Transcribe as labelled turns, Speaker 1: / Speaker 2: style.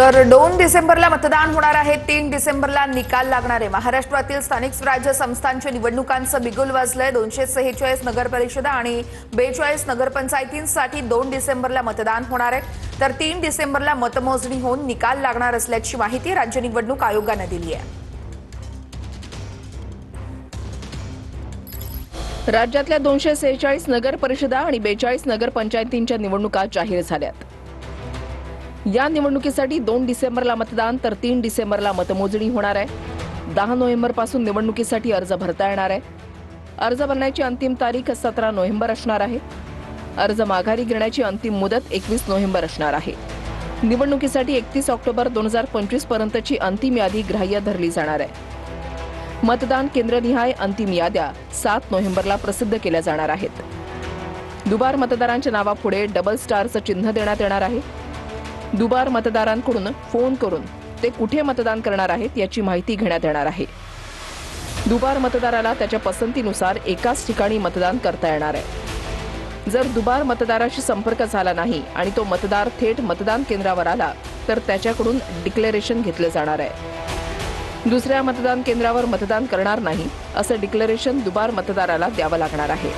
Speaker 1: तर दोन डिसेंबरला मतदान होणार आहे. तीन डिसेंबरला निकाल लागणार आहे. महाराष्ट्रातील स्थानिक स्वराज्य संस्थांच्या निवडणुकांचं बिगुल वाजलंय. दोनशे सेहेचाळीस नगर परिषदा आणि बेचाळीस नगरपंचायतींसाठी दोन डिसेंबरला मतदान होणार आहे. तर तीन डिसेंबरला मतमोजणी होऊन निकाल लागणार असल्याची माहिती राज्य निवडणूक आयोगानं दिली आहे.
Speaker 2: राज्यातल्या दोनशे सेहेचाळीस नगर परिषदा आणि बेचाळीस नगरपंचायतींच्या निवडणुका जाहीर झाल्यात. या निवडणुकीसाठी दोन डिसेंबरला मतदान तर तीन डिसेंबरला मतमोजणी होणार आहे. दहा नोव्हेंबरपासून निवडणुकीसाठी अर्ज भरता येणार आहे. अर्ज भरण्याची अंतिम तारीख सतरा नोव्हेंबर असणार आहे. अर्ज माघारी घेण्याची अंतिम मुदत एकवीस नोव्हेंबर असणार आहे. निवडणुकीसाठी एकतीस ऑक्टोबर दोन हजार पंचवीस पर्यंतची अंतिम यादी ग्राह्य धरली जाणार आहे. मतदान केंद्रनिहाय अंतिम याद्या सात नोव्हेंबरला प्रसिद्ध केल्या जाणार आहेत. दुबार मतदारांच्या नावापुढे डबल स्टारचं चिन्ह देण्यात येणार आहे. दुबार मतदारांकडून फोन करून ते कुठे मतदान करणार आहेत याची माहिती घेण्यात येणार आहे. दुबार मतदाराला त्याच्या पसंतीनुसार एकाच ठिकाणी मतदान करता येणार आहे. जर दुबार मतदाराशी संपर्क झाला नाही आणि तो मतदार थेट मतदान केंद्रावर आला तर त्याच्याकडून डिक्लेरेशन घेतलं जाणार आहे. दुसऱ्या मतदान केंद्रावर मतदान करणार नाही असं डिक्लेरेशन दुबार मतदाराला द्यावं लागणार आहे.